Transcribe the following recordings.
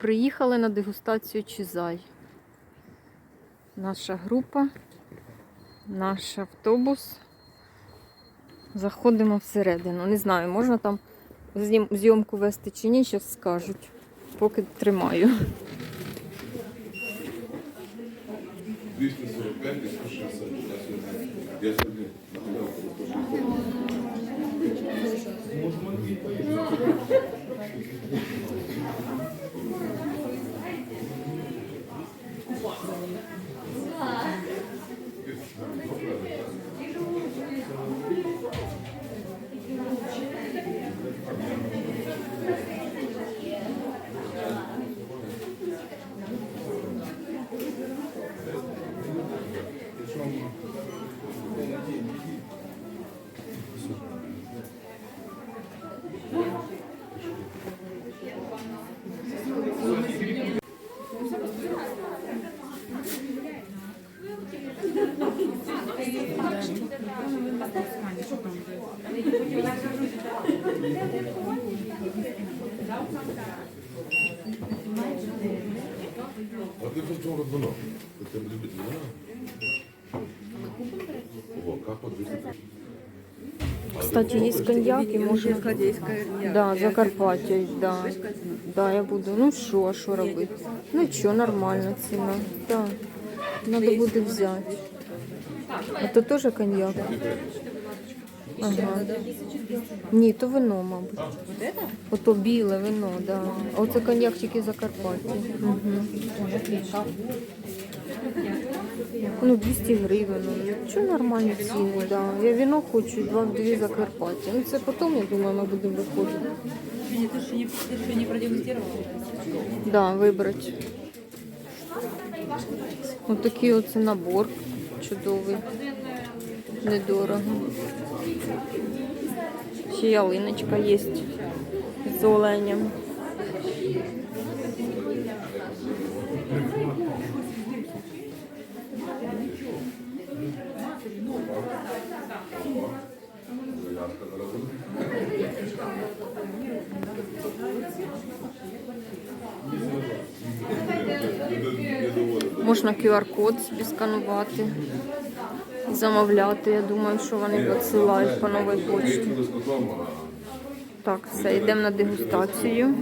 Приїхали на дегустацію Чизай. Наша група, наш автобус. Заходимо всередину. Не знаю, можна там зйомку вести чи ні, зараз скажуть. Поки тримаю. 245 і 160. Я сьогодні, я ти в чому вино? Ти там любить вино? О, капа 230. Кстати, є коньяк і можна. Да, Закарпаття, да. Да, я буду. Ну що, а що робити? Ну що, нормальна ціна. Да. Надо буде взяти. А то теж коньяк. Ага. Ні, то вино, мабуть. Вот это? Ото біле вино, да. А оце коньяк тільки Закарпаття. Угу. Ой, отлично. Ну, 200 гривень. Ну, що нормальні ціни, да. Я вино хочу, два дві Закарпаття. Ну, це потім, я думаю, ми будемо виходити. Извини, ты еще не, ты еще не продегустировала? Да, вибрати. Ось такий оце набор чудовий. Недорого. Ще ялиночка є з оленем. Можна QR-код собі сканувати, замовляти. Я думаю, що вони посилають по новій почті. Так, все, йдемо на дегустацію.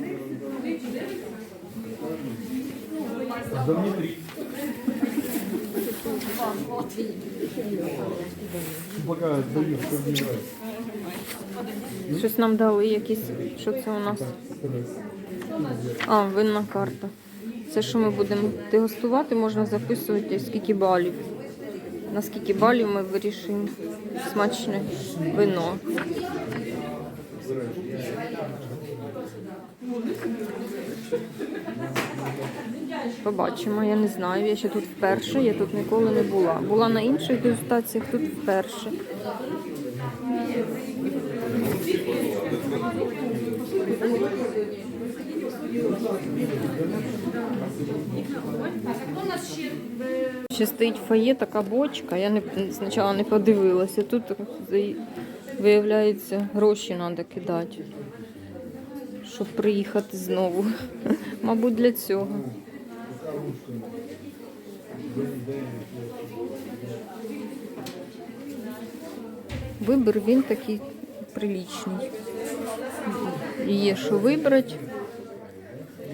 Щось нам дали якісь. Що це у нас? А, винна карта. Це що ми будемо дегустувати, можна записувати скільки балів. На скільки балів ми вирішимо смачне вино. Побачимо, я не знаю. Я ще тут вперше, я тут ніколи не була. Була на інших дегустаціях, тут вперше. Ще в така бочка, я не, спочатку не подивилася. Тут виявляється, гроші треба кидати, щоб приїхати знову. Мабуть, для цього. Вибір він такий приличний. І Є що вибрати.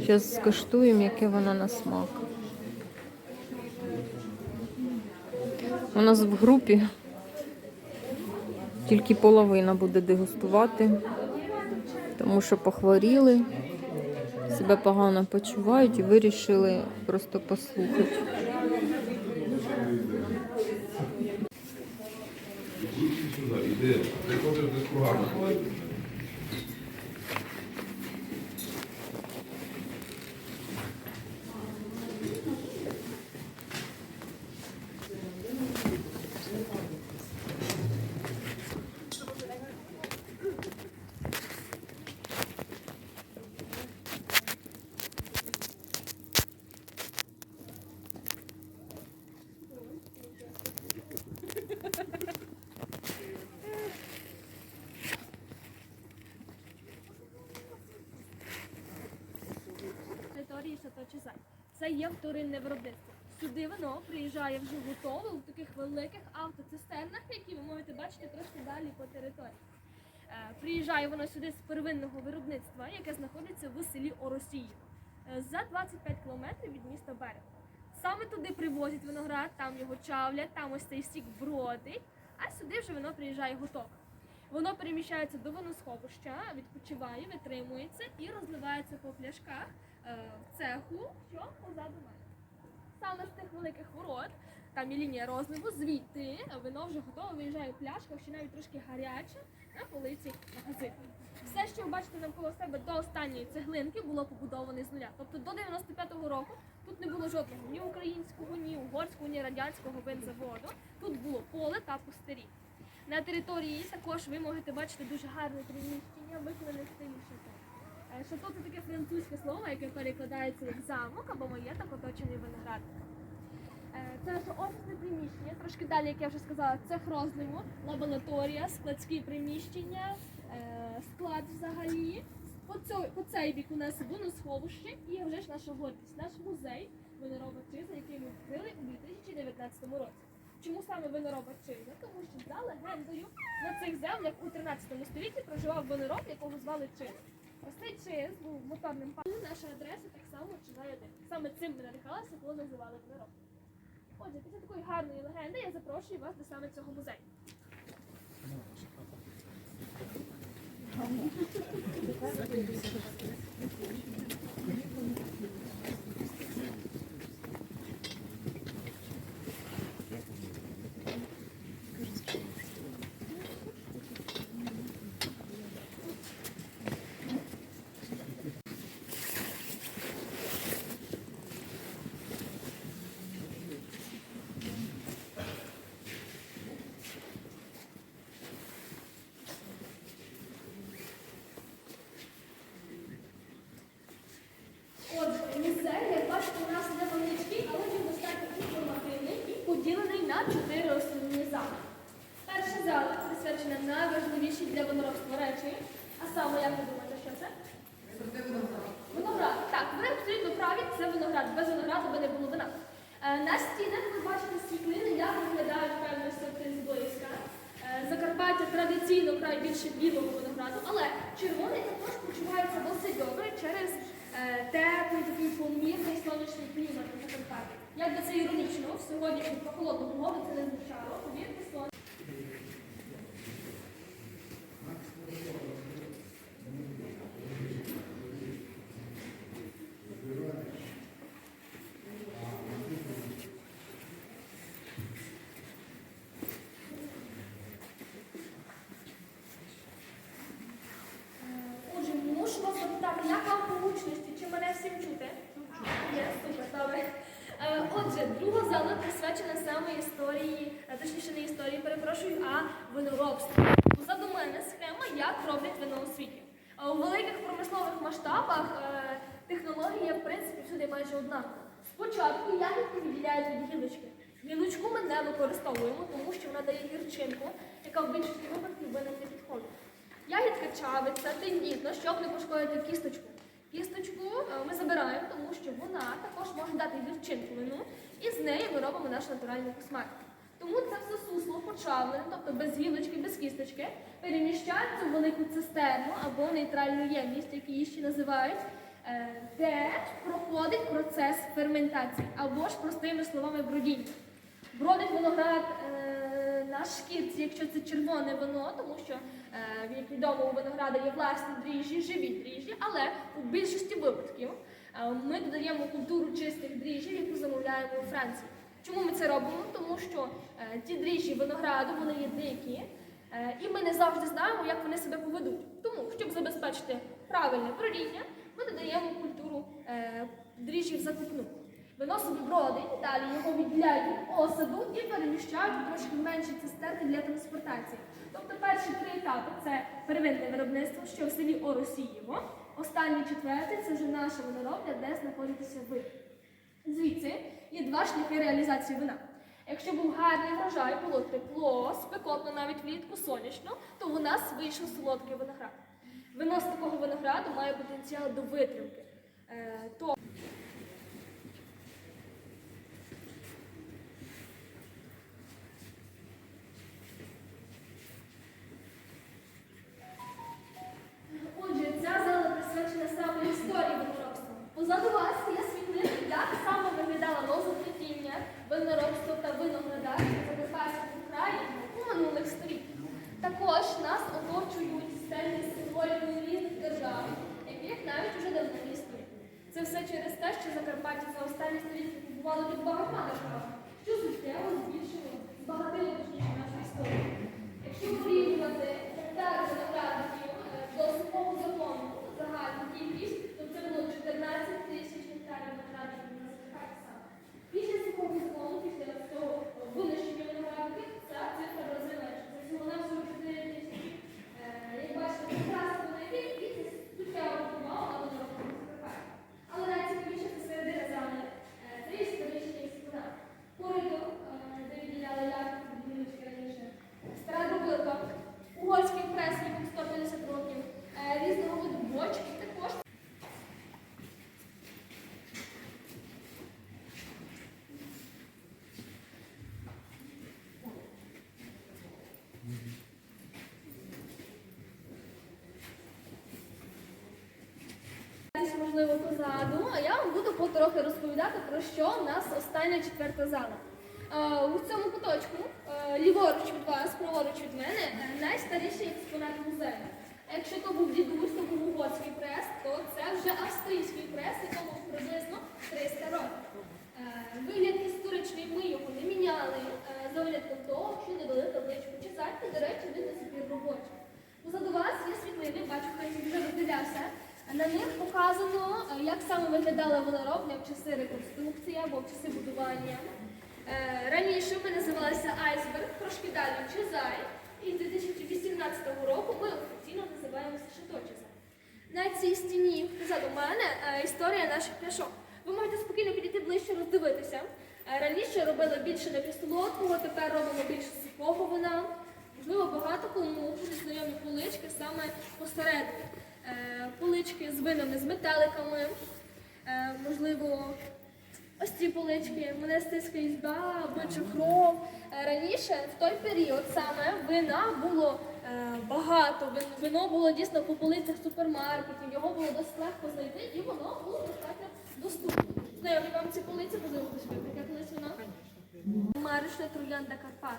Зараз скуштуємо, яке вона на смак. У нас в групі тільки половина буде дегустувати, тому що похворіли, себе погано почувають і вирішили просто послухати. Іди. Ти ходиш десь. Історії Це є вторинне виробництво. Сюди вино приїжджає вже готове у таких великих автоцистернах, які ви можете бачити трошки далі по території. Е, Приїжджає воно сюди з первинного виробництва, яке знаходиться в селі Оросіїв, е, за 25 кілометрів від міста Берег. Саме туди привозять виноград, там його чавлять, там ось цей сік бродить, а сюди вже воно приїжджає готове. Воно переміщається до виносховища, відпочиває, витримується і розливається по пляшках е, в цеху, що позаду мене. Саме з тих великих ворот, там є лінія розливу, звідти вино вже готове, виїжджає в пляшках, ще навіть трошки гаряче на полиці магазину. Все, що ви бачите навколо себе до останньої цеглинки, було побудоване з нуля. Тобто до 95-го року тут не було жодного ні українського, ні угорського, ні радянського винзаводу. Тут було поле та пустирі. На території також ви можете бачити дуже гарне приміщення, виконане в шато. Е, це таке французьке слово, яке перекладається як замок або маєток, оточений виноградником. Е, Це наше офісне приміщення. Трошки далі, як я вже сказала, цех розливу, лабораторія, складські приміщення, е, склад взагалі. По, цьо- по цей бік у нас виносховище і вже ж наша гордість, наш музей винорова чиза, який ми відкрили у 2019 році. Чому саме винорова чиза? Тому що за легендою на цих землях у 13 столітті проживав винороб, якого звали Чиз. Ось цей Чиз був моторним паном. Наша адреса так само Чиза 1. Саме цим ми надихалися, коли називали винороб. Отже, після такої гарної легенди я запрошую вас до саме цього музею. Отже, музей, як бачите, у нас невеличкий, але він достатньо інформативний і поділений на чотири основні зали. Перша зала присвячена найважливішій для виноробства речі. А саме, як ви думаєте, що це? Виноград. Так, ви абсолютно праві, це виноград. Без винограду би не було вина. Е, На стінах ви бачите світлини, як виглядають певні сорти зблизька. Е, Закарпаття традиційно край більше білого винограду, але червоний також почувається досить добре через теплий такий помірний сонячний клімат на Закарпатті. Як би це іронічно, в сьогоднішню прохолодну погоду це не звучало, повірте, сон. Отже, мушу вас запитати, як вам по гучності, чи мене всім чути? Є, супер, добре. Е, Отже, друга зала присвячена саме історії, е, точніше не історії, перепрошую, а. Позаду мене схема, як роблять вино у світі. У великих промислових масштабах е, технологія, в принципі, всюди майже однакова. Спочатку ягідки відділяють від гілочки. Гілочку ми не використовуємо, тому що вона дає гірчинку, яка в більшості випадків винен не підходить. Ягідка чавиться тендітно, щоб не пошкодити кісточку. Кісточку е, ми забираємо, тому що вона також може дати гірчинку вину, і з неї ми робимо наш натуральний косметик. Тому це все сусло почавлене, тобто без гілочки, без кісточки, переміщається в велику цистерну або нейтральну ємність, які її ще називають, е, де проходить процес ферментації, або ж простими словами бродіння. Бродить виноград е, на шкірці, якщо це червоне вино, тому що, е, як відомо, у винограда є власні дріжджі, живі дріжджі, але у більшості випадків е, ми додаємо культуру чистих дріжджів, яку замовляємо у Франції. Чому ми це робимо? Тому що е, ті дріжджі винограду вони є дикі, е, і ми не завжди знаємо, як вони себе поведуть. Тому, щоб забезпечити правильне бродіння, ми додаємо культуру е, дріжджів закупну. Вино собі бродить, далі його відділяють від осаду і переміщають трошки менші цистерни для транспортації. Тобто перші три етапи це первинне виробництво, що в селі Оросієво. Останній четвертий це вже наша виноробля, де знаходитеся ви. Звідси є два шляхи реалізації вина. Якщо був гарний врожай, було тепло, спекотно навіть влітку сонячно, то у нас вийшов солодкий виноград. Вино з такого винограду має потенціал до витримки. Е, то Позаду вас є світлини, як саме виглядала лозоплетіння, виноробство та виноградарство в Закарпатському краї у минулих століттях. Також нас оточують стелі символікою різних держав, яких навіть уже давно не існує. Це все через те, що Закарпаття за останні століття побувало під багатьма державами, що суттєво збільшило, збагатило точніше нашу історію. Якщо порівнювати гектари виноградників е, до сухого закону загальну кількість, то це було 14 тисяч гектарів виноградників на Закарпатті саме. Після сухого закону, після цього винищення виноградників, ця цифра в рази менша. Це всього на 44 тисячі. Е, Як бачите, прекрасно великий, і це суттєво впливало на виноробство на Закарпатті. Але найцікавіше це середина зами. Е, Це історичні експонати. Коридор, е, де відділяли ярки будівнички раніше. Стара добилка, угорський прес, якому 150 років, е, різного виду бочки, також Десь, можливо, позаду, а я вам буду потрохи розповідати про що в нас остання четверта зала. Е, У цьому куточку, е, ліворуч від вас, праворуч від мене, е, найстаріший експонат музею. Якщо то був дідусь, то був угорський прес, то це вже австрійський прес, якому приблизно 300 років. Е, Вигляд історичний ми його не міняли е, за винятком того, що додали табличку чесати, до речі, він до сих пір робочий. Позаду вас є світлини, бачу, їх вже розділявся. На них показано, е, як саме виглядала виноробня в часи реконструкції або в часи будування. Е, Раніше ми називалися Айсберг, трошки далі Чезай. І з 2018 року ми офіційно називаємося Шато На цій стіні позаду мене е, історія наших пляшок. Ви можете спокійно підійти ближче, роздивитися. Раніше робили більше напівсолодкого, тепер робимо більше сухого вина. Можливо, багато кому знайомі полички саме посередині. Е, Полички з винами, з метеликами. Е, Можливо, ось ці полички, монастирська ізба, бича кров. Е, Раніше, в той період саме вина було багато. Вино було дійсно по полицях супермаркетів, його було досить легко знайти і воно було достатньо доступно. Знайомі вам ці полиці, хтось випеке колись вино. Маришна троянда Карпат.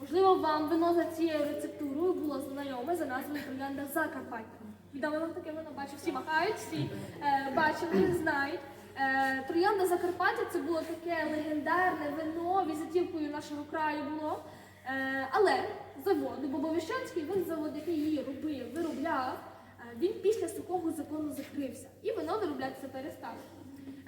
Можливо, вам вино за цією рецептурою було знайоме за назвою троянда Закарпаття. Відомо таке вино бачу, всі махають, всі е, бачили, знають. Е, троянда Закарпаття це було таке легендарне вино, візитівкою нашого краю було. Е, але завод Бобовіщанський, він завод, який її робив, виробляв, е, він після сухого закону закрився. І вино вироблятися перестало.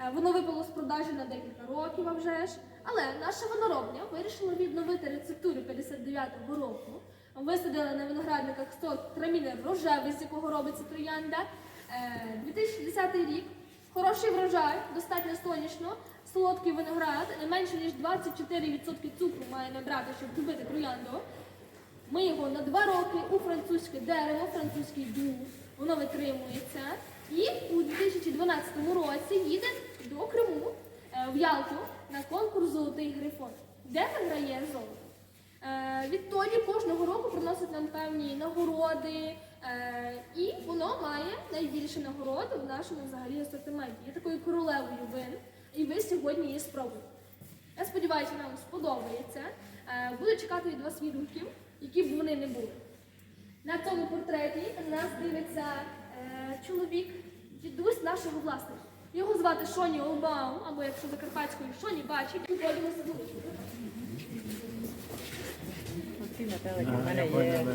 Е, Воно випало з продажі на декілька років, вже ж. Але наша виноробня вирішила відновити рецептуру 59-го року. Висадили на виноградниках сорт трамінер рожевий, з якого робиться троянда. Е, 2010 рік. Хороший врожай, достатньо сонячно, солодкий виноград, не менше ніж 24% цукру має набрати, щоб зробити троянду. Ми його на два роки у французьке дерево, французький дуб, воно витримується. І у 2012 році їде до Криму е, в Ялту на конкурс Золотий грифон, де виграє золото. Е, Відтоді кожного року певні нагороди, е, і воно має найбільше нагороди в нашому взагалі асортименті. Є такою королевою вин, і ви сьогодні її спробуєте. Я сподіваюся, вам сподобається. Е, Буду чекати від вас відгуків, які б вони не були. На цьому портреті нас дивиться е, чоловік, дідусь нашого власника. Його звати Шоні Олбаум, або якщо закарпатською Шоні бачить, метелики в мене є.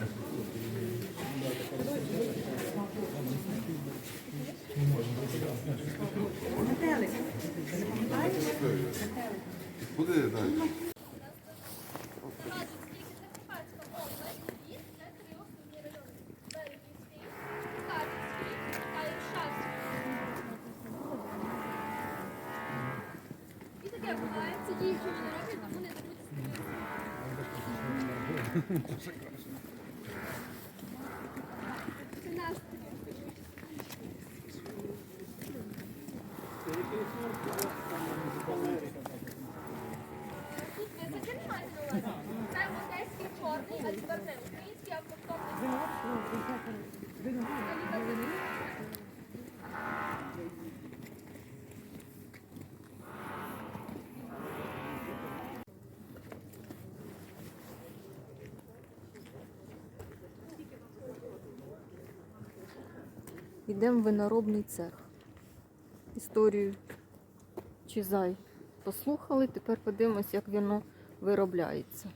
І таке буває, це діючі вони роблять, тому не дадуть Йдемо в виноробний цех. Історію Чизай послухали, тепер подивимось, як воно виробляється.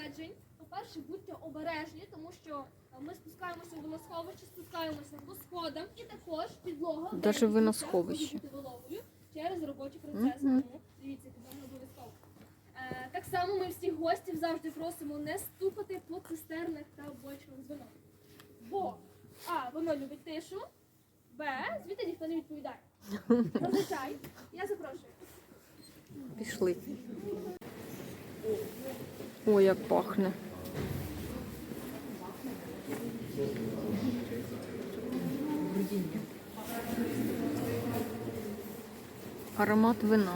Попереджень. По-перше, будьте обережні, тому що е, ми спускаємося в виносховище, спускаємося по сходам і також підлога. Даже може бути вологою через робочі процеси. Мгм. Тому дивіться, підемо обов'язково. Е, так само ми всіх гостів завжди просимо не стукати по цистернах та бочках з вином. Бо А, воно любить тишу, Б, звідти ніхто не відповідає. Зазвичай, я запрошую. Пішли. Ой, як пахне. Аромат вина.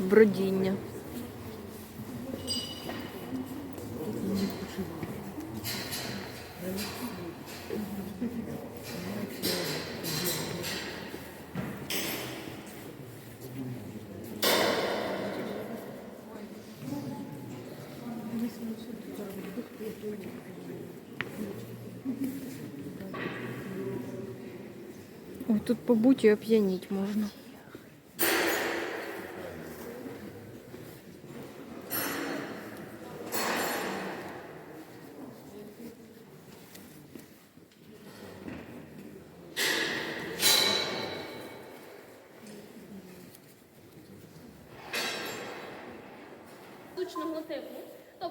Бродіння. Ой, тут побуть і оп'яніть можна.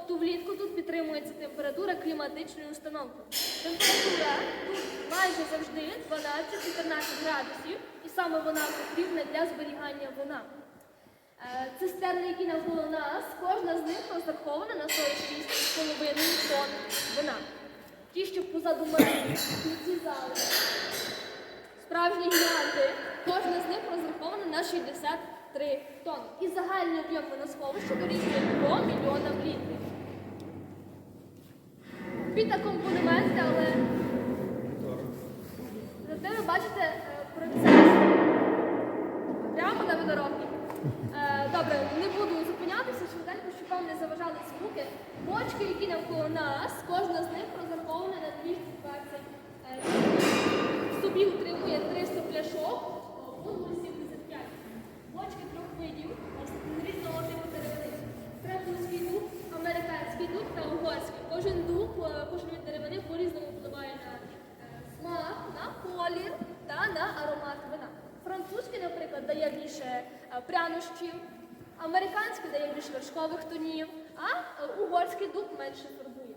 Тобто влітку тут підтримується температура кліматичної установки. Температура тут майже завжди 12-14 градусів, і саме вона потрібна для зберігання вина. Е, Цистерни, які навколо нас, кожна з них розрахована на 46,5 тонн вина. Ті, що позаду мене, ці зали, справжні гіганти, кожна з них розрахована на 63 тонни. І загальний об'єм виносховища дорівнює 2 мільйонам літрів. Під акомпанементи, але зате ви бачите е, процес прямо на виноробні. Е, Добре, не буду зупинятися швиденько, щоб вам не заважали звуки. Бочки, які навколо нас, кожна з них розрахована на 220 е, літрів. В собі утримує 300 пляшок, воду 75. Бочки трьох видів, різного типу деревини. Французький дуб, американський дуб та угорський. Кожен дуб, е, кожен від деревини по-різному впливає на е, смак, на колір та на аромат вина. Французький, наприклад, дає більше е, прянощів, американський дає більше вершкових тонів, а е, угорський дуб менше фарбує.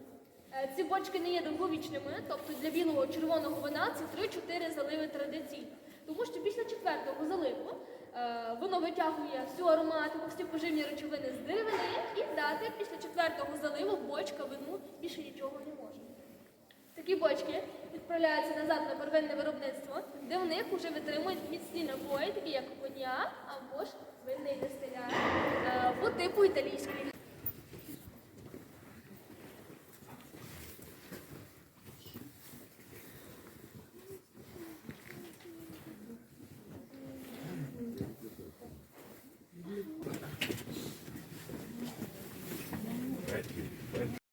Е, Ці бочки не є довговічними, тобто для білого червоного вина це 3-4 заливи традиційно. Тому що після четвертого заливу е, воно витягує всю ароматику, всі поживні речовини з деревини і дати після четвертого заливу бочка вину більше нічого не може. Такі бочки відправляються назад на первинне виробництво, де в них вже витримують міцні напої, такі як коньяк або ж винний дистилят е, по типу італійської